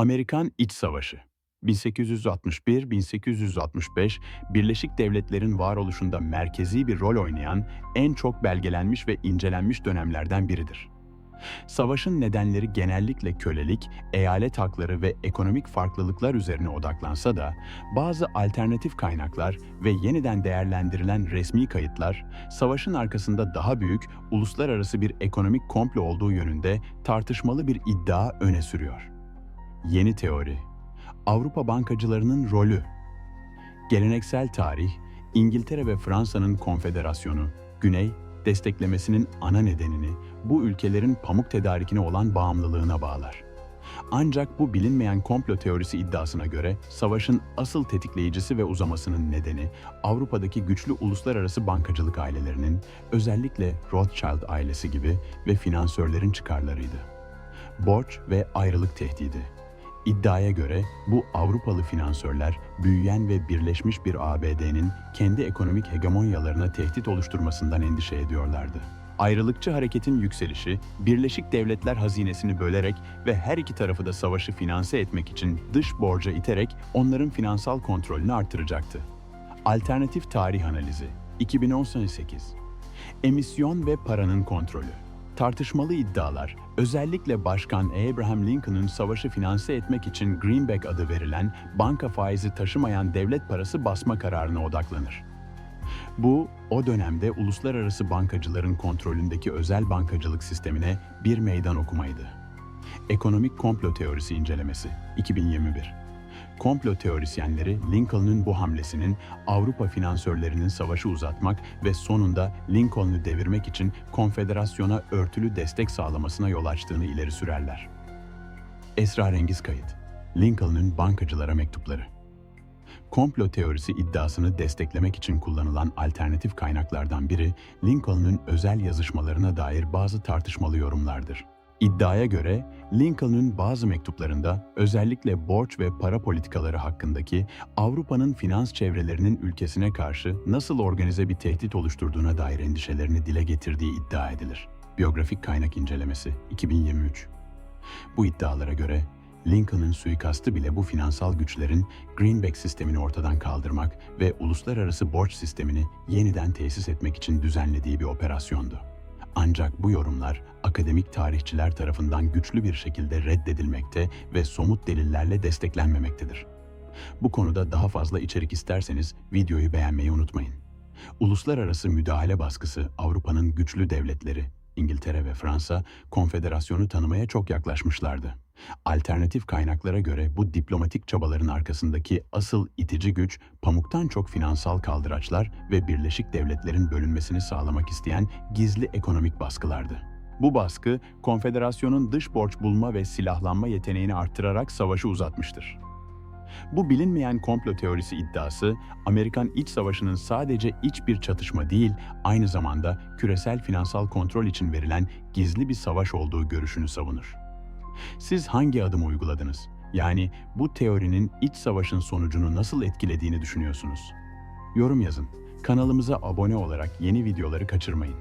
Amerikan İç Savaşı 1861-1865 Birleşik Devletler'in varoluşunda merkezi bir rol oynayan en çok belgelenmiş ve incelenmiş dönemlerden biridir. Savaşın nedenleri genellikle kölelik, eyalet hakları ve ekonomik farklılıklar üzerine odaklansa da bazı alternatif kaynaklar ve yeniden değerlendirilen resmi kayıtlar savaşın arkasında daha büyük uluslararası bir ekonomik komplo olduğu yönünde tartışmalı bir iddia öne sürüyor. Yeni teori Avrupa bankacılarının rolü Geleneksel tarih, İngiltere ve Fransa'nın konfederasyonu, Güney, desteklemesinin ana nedenini bu ülkelerin pamuk tedarikine olan bağımlılığına bağlar. Ancak bu bilinmeyen komplo teorisi iddiasına göre savaşın asıl tetikleyicisi ve uzamasının nedeni Avrupa'daki güçlü uluslararası bankacılık ailelerinin, özellikle Rothschild ailesi gibi ve finansörlerin çıkarlarıydı. Borç ve ayrılık tehdidi. İddiaya göre bu Avrupalı finansörler büyüyen ve birleşmiş bir ABD'nin kendi ekonomik hegemonyalarına tehdit oluşturmasından endişe ediyorlardı. Ayrılıkçı hareketin yükselişi, Birleşik Devletler hazinesini bölerek ve her iki tarafı da savaşı finanse etmek için dış borca iterek onların finansal kontrolünü artıracaktı. Alternatif tarih analizi 2018 Emisyon ve paranın kontrolü Tartışmalı iddialar, özellikle Başkan Abraham Lincoln'ın savaşı finanse etmek için Greenback adı verilen banka faizi taşımayan devlet parası basma kararına odaklanır. Bu, o dönemde uluslararası bankacıların kontrolündeki özel bankacılık sistemine bir meydan okumaydı. Ekonomik komplo teorisi incelemesi 2021 Komplo teorisyenleri Lincoln'un bu hamlesinin Avrupa finansörlerinin savaşı uzatmak ve sonunda Lincoln'u devirmek için konfederasyona örtülü destek sağlamasına yol açtığını ileri sürerler. Esrarengiz kayıt Lincoln'un bankacılara mektupları Komplo teorisi iddiasını desteklemek için kullanılan alternatif kaynaklardan biri Lincoln'un özel yazışmalarına dair bazı tartışmalı yorumlardır. İddiaya göre Lincoln'un bazı mektuplarında özellikle borç ve para politikaları hakkındaki Avrupa'nın finans çevrelerinin ülkesine karşı nasıl organize bir tehdit oluşturduğuna dair endişelerini dile getirdiği iddia edilir. Biyografik kaynak incelemesi 2023 Bu iddialara göre Lincoln'ın suikastı bile bu finansal güçlerin Greenback sistemini ortadan kaldırmak ve uluslararası borç sistemini yeniden tesis etmek için düzenlediği bir operasyondu. Ancak bu yorumlar akademik tarihçiler tarafından güçlü bir şekilde reddedilmekte ve somut delillerle desteklenmemektedir. Bu konuda daha fazla içerik isterseniz videoyu beğenmeyi unutmayın. Uluslararası müdahale baskısı Avrupa'nın güçlü devletleri, İngiltere ve Fransa, konfederasyonu tanımaya çok yaklaşmışlardı. Alternatif kaynaklara göre bu diplomatik çabaların arkasındaki asıl itici güç pamuktan çok finansal kaldıraçlar ve Birleşik Devletler'in bölünmesini sağlamak isteyen gizli ekonomik baskılardı. Bu baskı, konfederasyonun dış borç bulma ve silahlanma yeteneğini arttırarak savaşı uzatmıştır. Bu bilinmeyen komplo teorisi iddiası, Amerikan İç Savaşı'nın sadece iç bir çatışma değil, aynı zamanda küresel finansal kontrol için verilen gizli bir savaş olduğu görüşünü savunur. Siz hangi adımı uyguladınız? Yani bu teorinin iç savaşın sonucunu nasıl etkilediğini düşünüyorsunuz? Yorum yazın. Kanalımıza abone olarak yeni videoları kaçırmayın.